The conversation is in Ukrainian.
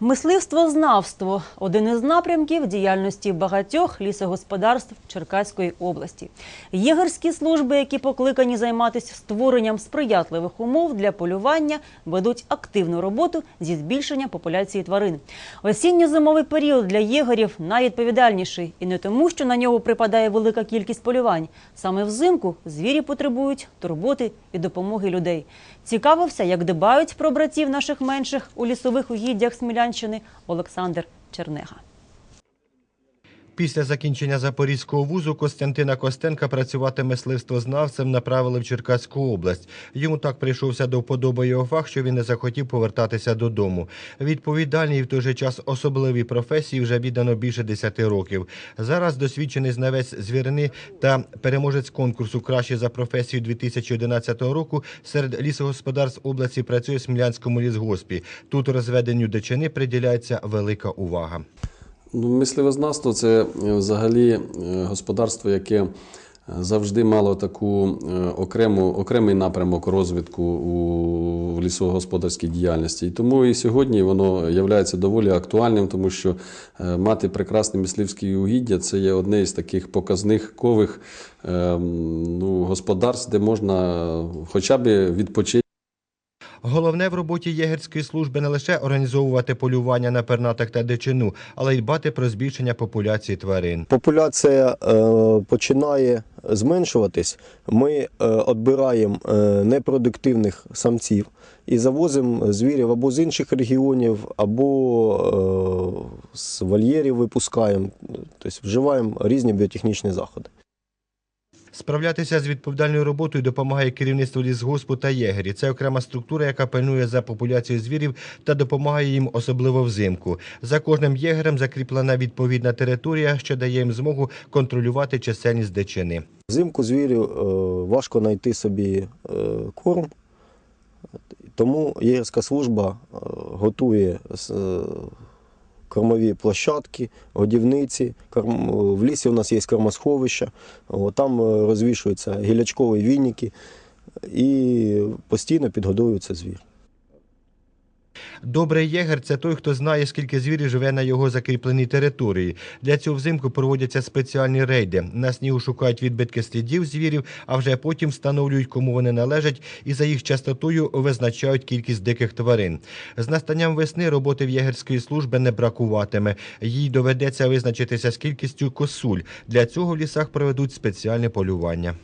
Мисливствознавство один із напрямків діяльності багатьох лісогосподарств Черкаської області. Єгерські служби, які покликані займатися створенням сприятливих умов для полювання, ведуть активну роботу зі збільшення популяції тварин. Осінньо-зимовий період для єгерів найвідповідальніший і не тому, що на нього припадає велика кількість полювань. Саме взимку звірі потребують турботи і допомоги людей. Цікавився, як дбають про братів наших менших у лісових угіддях Смілянщини Олександр Чернега. Після закінчення Запорізького вузу Костянтина Костенка працювати мисливствознавцем направили в Черкаську область. Йому так прийшовся до вподоби його фах, що він не захотів повертатися додому. Відповідальній в той же час особливій професії вже віддано більше 10 років. Зараз досвідчений знавець звірини та переможець конкурсу «Краще за професію 2011 року серед лісогосподарств області працює в Смілянському лісгоспі. Тут розведенню дичини приділяється велика увага. Ну, мисливознавство це е, взагалі е, господарство, яке е, завжди мало таку окрему, окремий напрямок розвитку у лісогосподарській діяльності. І тому і сьогодні воно є доволі актуальним, тому що мати прекрасне мисливське угіддя це є одне із таких показникових е, м, ну, господарств, де можна хоча б відпочити. Головне в роботі єгерської служби не лише організовувати полювання на пернатих та дичину, але й дбати про збільшення популяції тварин. Популяція е, починає зменшуватись. Ми е, відбираємо е, непродуктивних самців і завозимо звірів або з інших регіонів, або е, з вольєрів випускаємо. Тобто вживаємо різні біотехнічні заходи. Справлятися з відповідальною роботою допомагає керівництво лісгоспу та єгері. Це окрема структура, яка пильнує за популяцією звірів та допомагає їм особливо взимку. За кожним єгерем закріплена відповідна територія, що дає їм змогу контролювати чисельність дичини. Взимку звірю е, важко знайти собі е, корм, тому єгерська служба е, готує кормові площадки, годівниці. Корм- В лісі у нас є кормосховища, там е, розвішуються гілячкові війники і постійно підгодовується звір. Добрий єгер це той, хто знає, скільки звірів живе на його закріпленій території. Для цього взимку проводяться спеціальні рейди. На снігу шукають відбитки слідів звірів, а вже потім встановлюють, кому вони належать, і за їх частотою визначають кількість диких тварин. З настанням весни роботи в єгерської служби не бракуватиме. Їй доведеться визначитися з кількістю косуль. Для цього в лісах проведуть спеціальне полювання.